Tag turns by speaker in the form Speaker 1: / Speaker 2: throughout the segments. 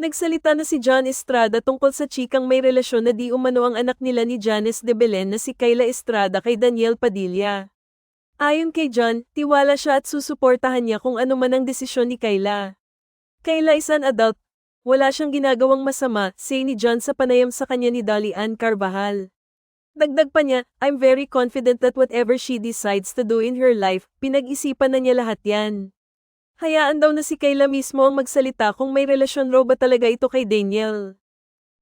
Speaker 1: Nagsalita na si John Estrada tungkol sa chikang may relasyon na di umano ang anak nila ni Janice de Belen na si Kayla Estrada kay Daniel Padilla. Ayon kay John, tiwala siya at susuportahan niya kung ano man ang desisyon ni Kayla. Kayla is an adult. Wala siyang ginagawang masama, say ni John sa panayam sa kanya ni Dolly Ann Carvajal. Dagdag pa niya, I'm very confident that whatever she decides to do in her life, pinag-isipan na niya lahat yan. Hayaan daw na si Kayla mismo ang magsalita kung may relasyon raw ba talaga ito kay Daniel.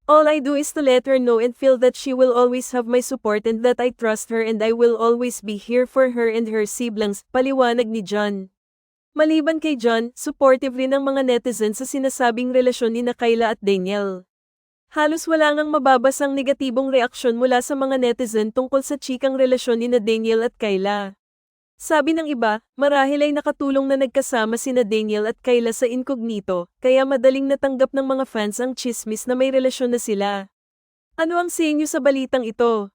Speaker 1: All I do is to let her know and feel that she will always have my support and that I trust her and I will always be here for her and her siblings, paliwanag ni John. Maliban kay John, supportive rin ang mga netizens sa sinasabing relasyon ni na Kayla at Daniel. Halos wala ngang mababasang negatibong reaksyon mula sa mga netizen tungkol sa chikang relasyon ni na Daniel at Kayla. Sabi ng iba, marahil ay nakatulong na nagkasama sina Daniel at Kayla sa incognito, kaya madaling natanggap ng mga fans ang chismis na may relasyon na sila. Ano ang sa inyo sa balitang ito?